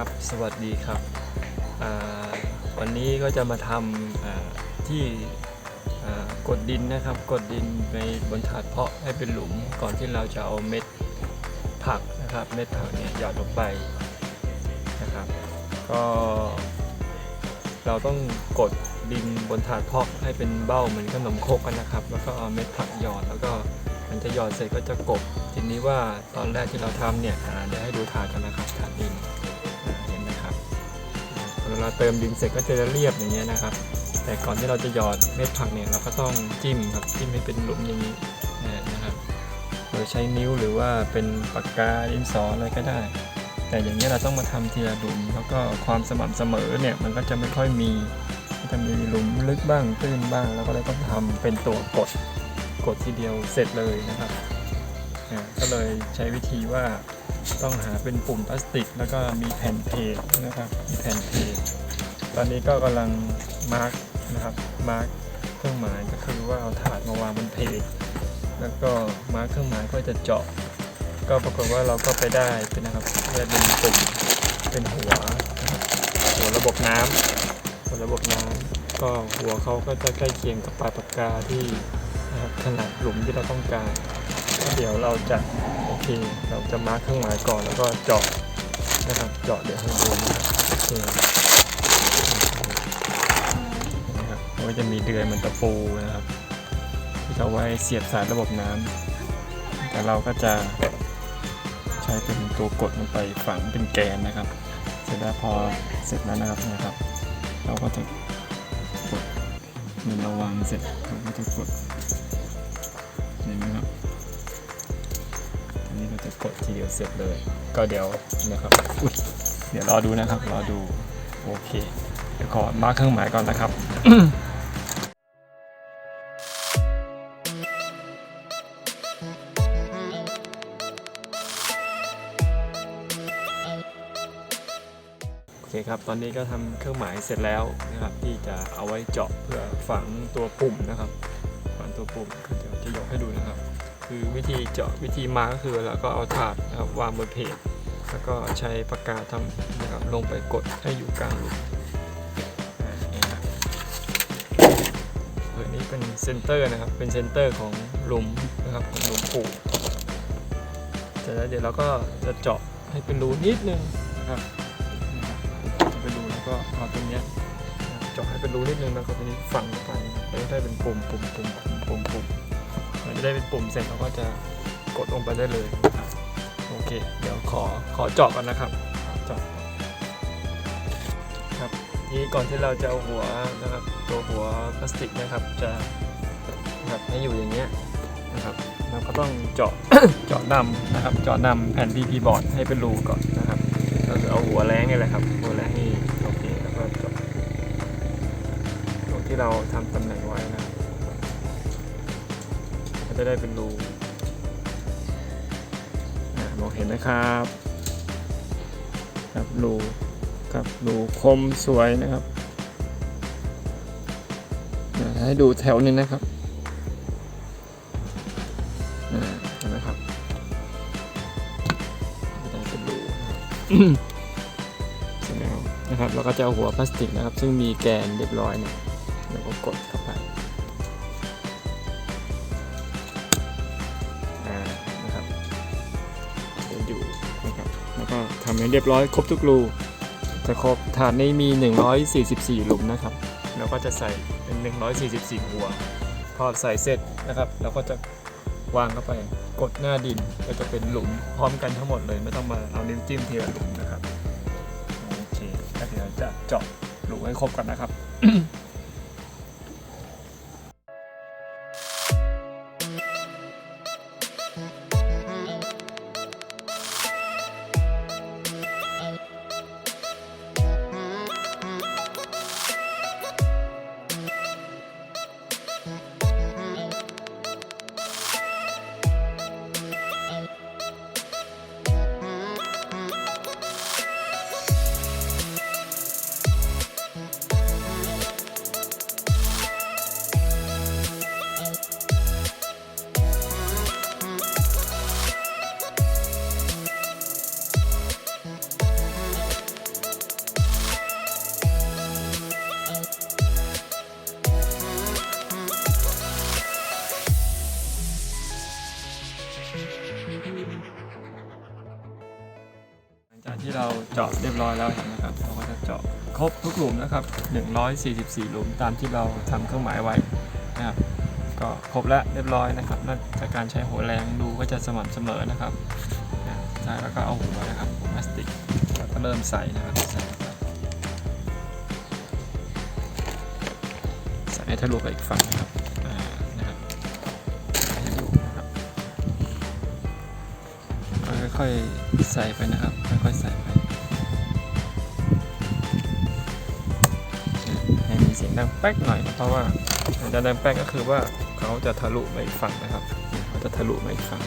ครับ สวัสดีครับ วันนี้ก็จะมาทำที่กดดินนะครับ กดดินในบนถาดเพาะให้เป็นหลุม ก่อนที่เราจะเอาเม็ดผักนะครับ เม็ดผักเนี่ยหยอดลงไปนะครับ ก็ เราต้องกดดินบนถาดเพาะให้เป็นเบ้าเหมือนขนมครกกันนะครับ แล้วก็เอาเม็ดผักหยอดแล้วก็มันจะหยอดเสร็จก็จะกบทีนี้ว่าตอนแรกที่เราทำเนี่ยเดี๋ยวให้ดูถาดกันนะครับถาดดิน เวลาเติมดินเสร็จก็จะเรียบอย่างเงี้ยนะครับ แต่ก่อนที่เราจะหยอดเม็ดผักเนี่ยเราก็ต้องจิ้มครับจิ้มให้เป็นหลุมอย่างนี้นะครับโดยใช้นิ้วหรือว่าเป็นปากกาดินสออะไรก็ได้ แต่อย่างนี้ยเราต้องมาทำทีละหลุม แล้วก็ความสม่ำเสมอเนี่ยมันก็จะไม่ค่อยมีก็จะมีหลุมลึกบ้างตื้นบ้าง แล้วก็เลยต้องทำเป็นตัวกดกดทีเดียวเสร็จเลยนะครับก็เลยใช้วิธีว่า ต้องหาเป็นปุ่มพลาสติก แล้วก็มีแผ่นเพจนะครับ มีแผ่นเพจตอนนี้ก็กำลังมาร์กนะครับมาร์กเครื่องหมายก็คือว่าเอาถาดมาวางบนเพจแล้วก็มาร์กเครื่องหมายก็จะเจาะ ก็ปรากฏว่าเราก็ไปได้เป็นนะครับได้เป็นปุ่มเป็นหัวหัวระบบน้ำหัวระบบน้ำก็หัวเขาก็จะใกล้เคียงกับปลายปากกาที่ขนาดหลุมที่เราต้องการ เดี๋ยวเราจะโอเค เราจะมาร์คเครื่องหมายก่อนแล้วก็เจาะนะครับเจาะเดี๋ยวให้ดูนะครับโอเคนะครับก็จะมีเดือยเหมือนตะปูนะครับ ที่เอาไว้เสียบสายระบบน้ำแต่เราก็จะใช้เป็นตัวกดลงไปฝังเป็นแกนนะครับ เสร็จแล้วพอเสร็จแล้วนะครับนะครับ เราก็จะกดเมื่อเราวางเสร็จเราก็จะกดเห็นไหมครับ กดทีเดียวเสร็จเลย ก็เดี๋ยวนะครับอุ๊ยเดี๋ยวรอดูนะครับรอดูโอเคเดี๋ยวขอมาร์คเครื่องหมายก่อนนะครับโอเคครับตอนนี้ก็ทำเครื่องหมายเสร็จแล้วนะครับที่จะเอาไว้เจาะเพื่อฝังตัวปุ่มนะครับฝังตัวปุ่มเดี๋ยวจะยกให้ดูนะครับ คือวิธีเจาะวิธีมาก็คือเราก็เอาถาดนะครับวางบนเพจแล้วก็ใช้ปากกาทำนะครับลงไปกดให้อยู่กลางหลุมอ่านี่ครับเออนี่เป็นเซนเตอร์นะครับเป็นเซนเตอร์ของหลุมนะครับของหลุมปลูกเสร็จแล้วเดี๋ยวเราก็จะเจาะให้เป็นรูนิดนึงนะครับจะเป็นรูแล้วก็เอาตัวเนี้ยเจาะให้เป็นรูนิดนึงแล้วก็ตัวนี้ฝังไปแล้วได้เป็นปุ่มปุ่มปุ่มปุ่มปุ่มปุ่ มันจะได้เป็นปุ่มเสร็จเราก็จะกดลงไปได้เลยโอเค เดี๋ยวขอขอเจาะก่อนนะครับเจาะครับนี่ก่อนที่เราจะเอาหัวนะครับตัวหัวพลาสติกนะครับจะนะครับให้อยู่อย่างเงี้ยนะครับเราก็ต้องเจาะเจาะนำนะครับ เจาะนำแผ่น PP บอร์ดให้เป็นรูก่อนนะครับก็คือเอาหัวแรงนี่แหละครับ หัวแรงนี่โอเคแล้วก็เจาะตรงที่เราทำตำแหน่งไว้นะครับ จะได้เป็นรูมองเห็นนะครับครับรูครับรูคมสวยนะครับให้ดูแถวหนึงนะครับเห็นไหมครับก็ได้เป็นรูนะครับเสร็จแล้วก็จะเอาหัวพลาสติกนะครับ ซึ่งมีแกนเรียบร้อยเนี่ยแล้วก็กดเข้าไป ก็ทำให้เรียบร้อยครบทุกรูจะครบฐานนี้มี 144 หลุมนะครับแล้วก็จะใส่เป็น 144 หัว พอใส่เสร็จนะครับ เราก็จะวางเข้าไปกดหน้าดินก็จะเป็นหลุมพร้อมกันทั้งหมดเลย ไม่ต้องมาเอานิ้วจิ้มทีละหลุมนะครับโอเคแล้วเดี๋ยวจะเจาะหลุมให้ครบก่อนนะครับากที่เราเจาะเรียบร้อยแล้วเห็นไหมครับเราก็จะเจาะครบทุกหลุมนะครับ 144 หลุมตามที่เราทำเครื่องหมายไว้นะครับก็ครบแล้วเรียบร้อยนะครับนอกจากการใช้หัวแรงดูก็จะสม่ำเสมอนะครับใช่แล้วก็เอาหัวนะครับหัวพลาสติกแล้วก็เริ่มใส่นะครับใส่ให้ทะลุไปอีกฝั่งนะครับ อยๆใส่ไปนะครับ ค่อยๆใส่ไป ให้มีเสียงดังแป๊กหน่อยนะเพราะว่าจะดังแป๊กก็คือว่าเขาจะทะลุมาอีกฝั่งนะครับเขาจะทะลุมาอีกฝั่ง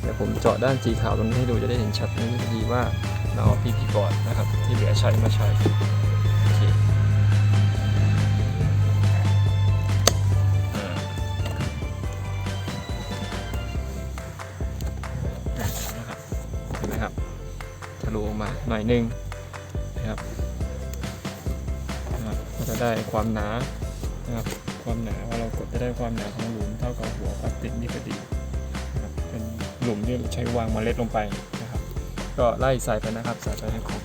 เดี๋ยวผมเจาะด้านสีขาวตรงนี้ให้ดูจะได้เห็นชัดนี้ดีว่าเราเอาพีพีบอร์ดนะครับ ที่เหลือใช้มาใช้ะลุออกมาหน่อยหนึงนะครับนะก็จะได้ความหนานะครับความหนาว่าเรากดจะได้ความหนาของหลุมเท่ากับหัวพลาสติกนี่ก็ดีนะครับเป็นหลุมที่ใช้วางเมล็ดลงไปนะครับ ก็ไล่ใส่ไปนะครับใส่ไปให้ครบ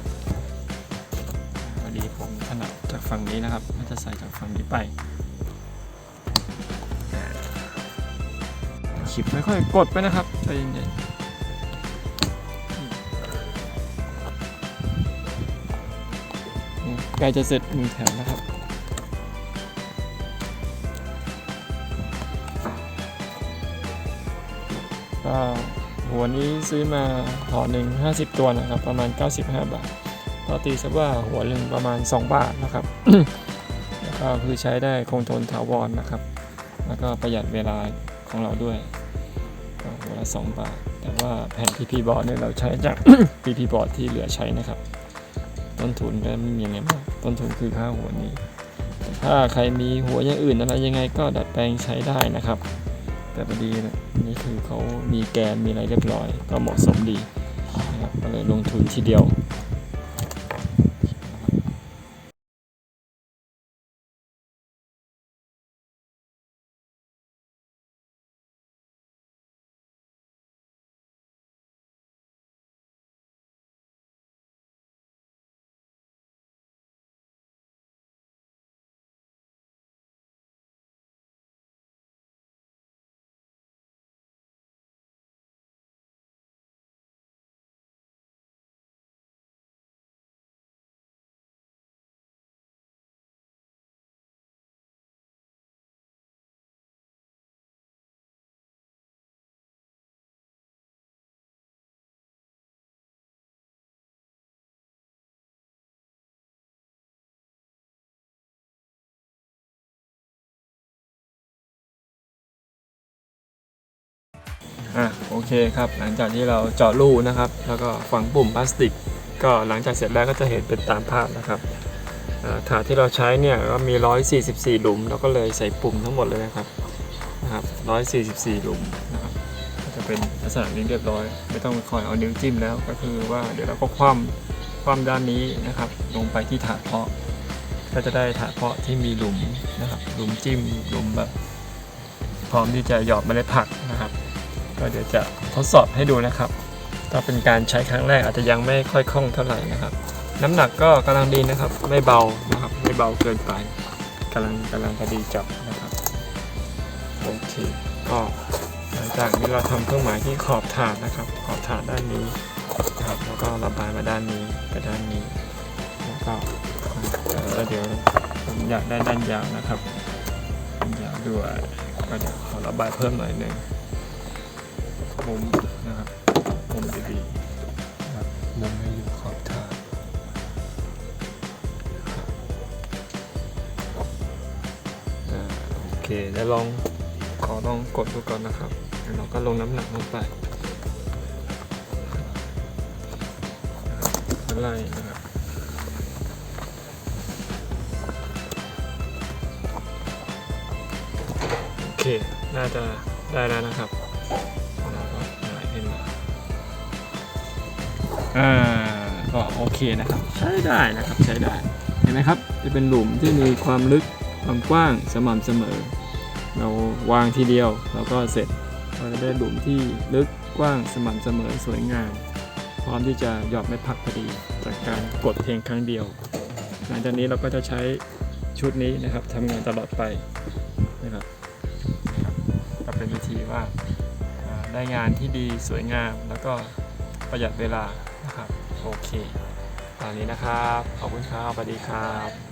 พอดีผมถนัดจากฝั่งนี้นะครับก็จะใส่จากฝั่งนี้ไปขีบค่อยๆกดไปนะครับใจเย็นๆ ใกล้จะเสร็จหนึ่งแถวนะครับ ก็หัวนี้ซื้อมาห่อหนึ่ง50ตัวนะครับ ประมาณ 95 บาทก็ตีซะว่าหัวหนึ่งประมาณ 2 บาทนะครับ แล้วก็คือใช้ได้คงทนถาวรนะครับ แล้วก็ประหยัดเวลาของเราด้วยก็หัวละ 2 บาท แต่ว่าแผ่น PP บอร์ดเนี่ยเราใช้จาก PP บอร์ดที่เหลือใช้นะครับ ต้นทุนก็ไม่มีอะไรมากต้นทุนคือค่าหัวนี้ ถ้าใครมีหัวอย่างอื่นอะไรยังไงก็ดัดแปลงใช้ได้นะครับ แต่พอดีนะนี่คือเขามีแกนมีอะไรเรียบร้อย ก็เหมาะสมดีนะครับก็เลยลงทุนทีเดียว อะโอเคครับ หลังจากที่เราเจาะรูนะครับ แล้วก็ฝังปุ่มพลาสติก ก็หลังจากเสร็จแล้วก็จะเห็นเป็นตามภาพนะครับถาดที่เราใช้เนี่ยก็มี 144 หลุมเราก็เลยใส่ปุ่มทั้งหมดเลยนะครับนะครับ 144 หลุมนะครับก็จะเป็นลักษณะนี้เรียบร้อย ไม่ต้องคอยเอานิ้วจิ้มแล้วก็คือว่าเดี๋ยวเราก็คว่ำคว่ำด้านนี้นะครับ ลงไปที่ถาดเพาะ ก็จะได้ถาดเพาะที่มีหลุมนะครับ หลุมจิ้มหลุมแบบพร้อมที่จะหยอดเมล็ดผักนะครับ ก็เดี๋ยวจะทดสอบให้ดูนะครับถ้าเป็นการใช้ครั้งแรกอาจจะยังไม่ค่อยคล่องเท่าไหร่นะครับ น้ำหนักก็กำลังดีนะครับ ไม่เบานะครับไม่เบาเกินไปกำลังกำลังพอดีจับนะครับโอเคก็หลังจากนี้เราทำเครื่องหมายที่ขอบถาดนะครับ ขอบถาดด้านนี้นะครับแล้วก็ระบายมาด้านนี้ไปด้านนี้แล้วก็เอ่อแล้วเดี๋ยวผมอยากได้ด้านยาวนะครับยาวด้วยก็เดี๋ยวขอระบายเพิ่มหน่อยหนึ่ง มุมนะครับมุมดีๆนะครับมุมให้อยู่ขอบทางโอเคเดี๋ยวลองขอลองกดดูก่อนนะครับแล้วเราก็ลงน้ำหนักลงไปนะครับไล่นะครับโอเค น่าจะได้แล้วนะครับ อ่าก็โอเคนะครับ ใช้ได้นะครับใช้ได้ เห็นไหมครับ จะเป็นหลุมที่มีความลึกความกว้างสม่ำเสมอ เราวางทีเดียวแล้วก็เสร็จเราจะได้หลุมที่ลึกกว้างสม่ำเสมอสวยงามพร้อมที่จะหยอดเม็ดผักพอดี จากการกดเพียงครั้งเดียว หลังจากนี้เราก็จะใช้ชุดนี้นะครับทำงานตลอดไปนะครับนะครับก็เป็นวิธีว่าได้งานที่ดีสวยงามแล้วก็ประหยัดเวลา นะครับโอเคตอนนี้นะครับ ขอบคุณครับสวัสดีครับ